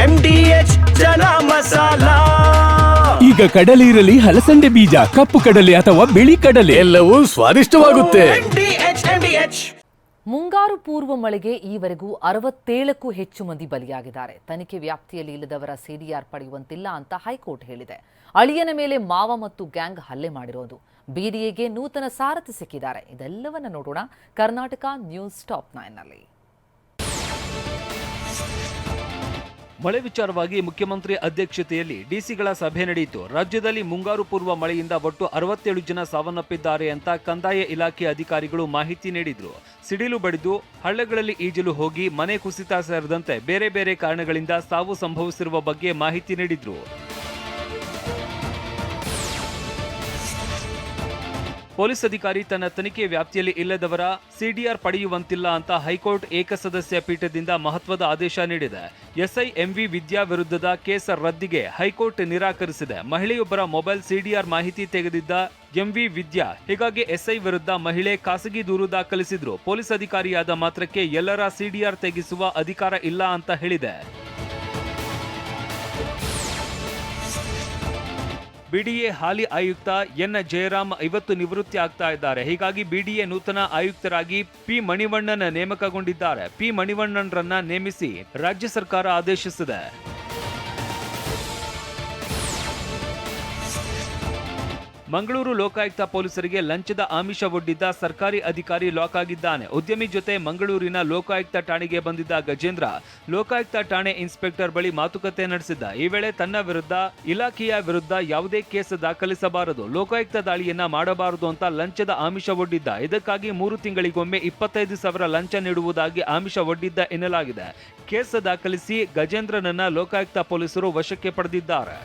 M D H chana masala. ಈಗ ಕಡಲೆ ಇರಲಿ ಹಲಸಂಡೆ ಬೀಜ ಕಪ್ಪು ಕಡಲೆ ಅಥವಾ ಬಿಳಿ ಕಡಲೆ. ಎಲ್ಲವೂ ಸ್ವಾದಿಷ್ಟವಾಗುತ್ತೆ. ಮುಂಗಾರು ಪೂರ್ವ ಮಳೆಗೆ ಈವರೆಗೂ ಅರವತ್ತೇಳಕ್ಕೂ ಹೆಚ್ಚು ಮಂದಿ ಬಲಿಯಾಗಿದ್ದಾರೆ. ತನಿಖೆ ವ್ಯಾಪ್ತಿಯಲ್ಲಿ ಇಲ್ಲದವರ ಸಿಡಿಆರ್ ಪಡೆಯುವಂತಿಲ್ಲ ಅಂತ ಹೈಕೋರ್ಟ್ ಹೇಳಿದೆ. ಅಳಿಯನ ಮೇಲೆ ಮಾವ ಮತ್ತು ಗ್ಯಾಂಗ್ ಹಲ್ಲೆ ಮಾಡಿರೋದು. ಬಿಡಿಎಗೆ ನೂತನ ಸಾರಥಿ ಸಿಕ್ಕಿದ್ದಾರೆ. ಇದೆಲ್ಲವನ್ನ ನೋಡೋಣ ಕರ್ನಾಟಕ ನ್ಯೂಸ್ ಟಾಪ್ ನೈನ್ನಲ್ಲಿ ಮಳೆ ವಿಚಾರವಾಗಿ ಮುಖ್ಯಮಂತ್ರಿ ಅಧ್ಯಕ್ಷತೆಯಲ್ಲಿ ಡಿಸಿಗಳ ಸಭೆ ನಡೆಯಿತು. ರಾಜ್ಯದಲ್ಲಿ ಮುಂಗಾರು ಪೂರ್ವ ಮಳೆಯಿಂದ ಒಟ್ಟು ಅರವತ್ತೇಳು ಜನ ಸಾವನ್ನಪ್ಪಿದ್ದಾರೆ ಅಂತ ಕಂದಾಯ ಇಲಾಖೆ ಅಧಿಕಾರಿಗಳು ಮಾಹಿತಿ ನೀಡಿದ್ರು. ಸಿಡಿಲು ಬಡಿದು ಹಳ್ಳಗಳಲ್ಲಿ ಈಜಲು ಹೋಗಿ ಮನೆ ಕುಸಿತ ಸೇರಿದಂತೆ ಬೇರೆ ಬೇರೆ ಕಾರಣಗಳಿಂದ ಸಾವು ಸಂಭವಿಸಿರುವ ಬಗ್ಗೆ ಮಾಹಿತಿ ನೀಡಿದ್ರು. ಪೊಲೀಸ್ ಅಧಿಕಾರಿ ತನ್ನ ತನಿಖೆ ವ್ಯಾಪ್ತಿಯಲ್ಲಿ ಇಲ್ಲದವರ ಸಿಡಿಆರ್ ಪಡೆಯುವಂತಿಲ್ಲ ಅಂತ ಹೈಕೋರ್ಟ್ ಏಕಸದಸ್ಯ ಪೀಠದಿಂದ ಮಹತ್ವದ ಆದೇಶ ನೀಡಿದೆ. ಎಸ್ಐ ಎಂವಿ ವಿದ್ಯಾ ವಿರುದ್ಧದ ಕೇಸ್ ರದ್ದಿಗೆ ಹೈಕೋರ್ಟ್ ನಿರಾಕರಿಸಿದೆ. ಮಹಿಳೆಯೊಬ್ಬರ ಮೊಬೈಲ್ ಸಿಡಿಆರ್ ಮಾಹಿತಿ ತೆಗೆದಿದ್ದ ಎಂವಿ ವಿದ್ಯಾ ಹೀಗಾಗಿ ಎಸ್ಐ ವಿರುದ್ಧ ಮಹಿಳೆ ಖಾಸಗಿ ದೂರು ದಾಖಲಿಸಿದ್ರು. ಪೊಲೀಸ್ ಅಧಿಕಾರಿಯಾದ ಮಾತ್ರಕ್ಕೆ ಎಲ್ಲರ ಸಿಡಿಆರ್ ತೆಗೆಸುವ ಅಧಿಕಾರ ಇಲ್ಲ ಅಂತ ಹೇಳಿದೆ. ಬಿಡಿಎ ಹಾಲಿ ಆಯುಕ್ತ ಎನ್ ಜಯರಾಮ್ ಐವತ್ತು ನಿವೃತ್ತಿ ಆಗ್ತಾ ಇದ್ದಾರೆ. ಹೀಗಾಗಿ ಬಿಡಿಎ ನೂತನ ಆಯುಕ್ತರಾಗಿ ಪಿ ಮಣಿವಣ್ಣನ ನೇಮಕಗೊಂಡಿದ್ದಾರೆ. ಪಿ ಮಣಿವಣ್ಣನ್ರನ್ನ ನೇಮಿಸಿ ರಾಜ್ಯ ಸರ್ಕಾರ ಆದೇಶಿಸಿದೆ. ಮಂಗಳೂರು ಲೋಕಾಯುಕ್ತ ಪೊಲೀಸರಿಗೆ ಲಂಚದ ಆಮಿಷ ಒಡ್ಡಿದ್ದ ಸರ್ಕಾರಿ ಅಧಿಕಾರಿ ಲಾಕ್ ಆಗಿದ್ದಾನೆ. ಉದ್ಯಮಿ ಜೊತೆ ಮಂಗಳೂರಿನ ಲೋಕಾಯುಕ್ತ ಠಾಣೆಗೆ ಬಂದಿದ್ದ ಗಜೇಂದ್ರ, ಲೋಕಾಯುಕ್ತ ಠಾಣೆ ಇನ್ಸ್ಪೆಕ್ಟರ್ ಬಳಿ ಮಾತುಕತೆ ನಡೆಸಿದ್ದ. ಈ ವೇಳೆ ತನ್ನ ವಿರುದ್ಧ, ಇಲಾಖೆಯ ವಿರುದ್ಧ ಯಾವುದೇ ಕೇಸ್ ದಾಖಲಿಸಬಾರದು, ಲೋಕಾಯುಕ್ತ ದಾಳಿಯನ್ನ ಮಾಡಬಾರದು ಅಂತ ಲಂಚದ ಆಮಿಷ ಒಡ್ಡಿದ್ದ. ಇದಕ್ಕಾಗಿ ಮೂರು ತಿಂಗಳಿಗೊಮ್ಮೆ ಇಪ್ಪತ್ತೈದು ಸಾವಿರ ಲಂಚ ನೀಡುವುದಾಗಿ ಆಮಿಷ ಒಡ್ಡಿದ್ದ ಎನ್ನಲಾಗಿದೆ. ಕೇಸ್ ದಾಖಲಿಸಿ ಗಜೇಂದ್ರನನ್ನ ಲೋಕಾಯುಕ್ತ ಪೊಲೀಸರು ವಶಕ್ಕೆ ಪಡೆದಿದ್ದಾರೆ.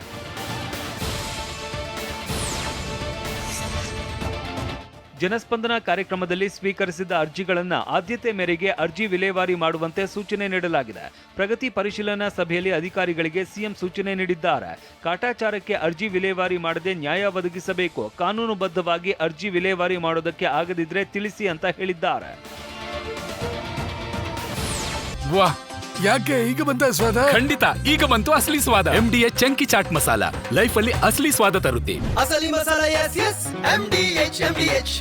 ಜನಸ್ಪಂದನ ಕಾರ್ಯಕ್ರಮದಲ್ಲಿ ಸ್ವೀಕರಿಸಿದ ಅರ್ಜಿಗಳನ್ನು ಆದ್ಯತೆ ಮೇರೆಗೆ ಅರ್ಜಿ ವಿಲೇವಾರಿ ಮಾಡುವಂತೆ ಸೂಚನೆ ನೀಡಲಾಗಿದೆ. ಪ್ರಗತಿ ಪರಿಶೀಲನಾ ಸಭೆಯಲ್ಲಿ ಅಧಿಕಾರಿಗಳಿಗೆ ಸಿಎಂ ಸೂಚನೆ ನೀಡಿದ್ದಾರೆ. ಕಾಟಾಚಾರಕ್ಕೆ ಅರ್ಜಿ ವಿಲೇವಾರಿ ಮಾಡದೆ ನ್ಯಾಯ ಒದಗಿಸಬೇಕು. ಕಾನೂನುಬದ್ಧವಾಗಿ ಅರ್ಜಿ ವಿಲೇವಾರಿ ಮಾಡೋದಕ್ಕೆ ಆಗದಿದ್ರೆ ತಿಳಿಸಿ ಅಂತ ಹೇಳಿದ್ದಾರೆ. ವಾಹ್ ಯಾಕೆ ಈಗ ಬಂತ ಸ್ವಾದ? ಖಂಡಿತ ಈಗ ಬಂತು ಅಸಲಿ ಸ್ವಾದ. M D H chunky chaat masala. Life ಅಲ್ಲಿ ಅಸಲಿ ಸ್ವಾದ ತರುತ್ತೆ. ಅಸಲಿ masala S S M D H M D H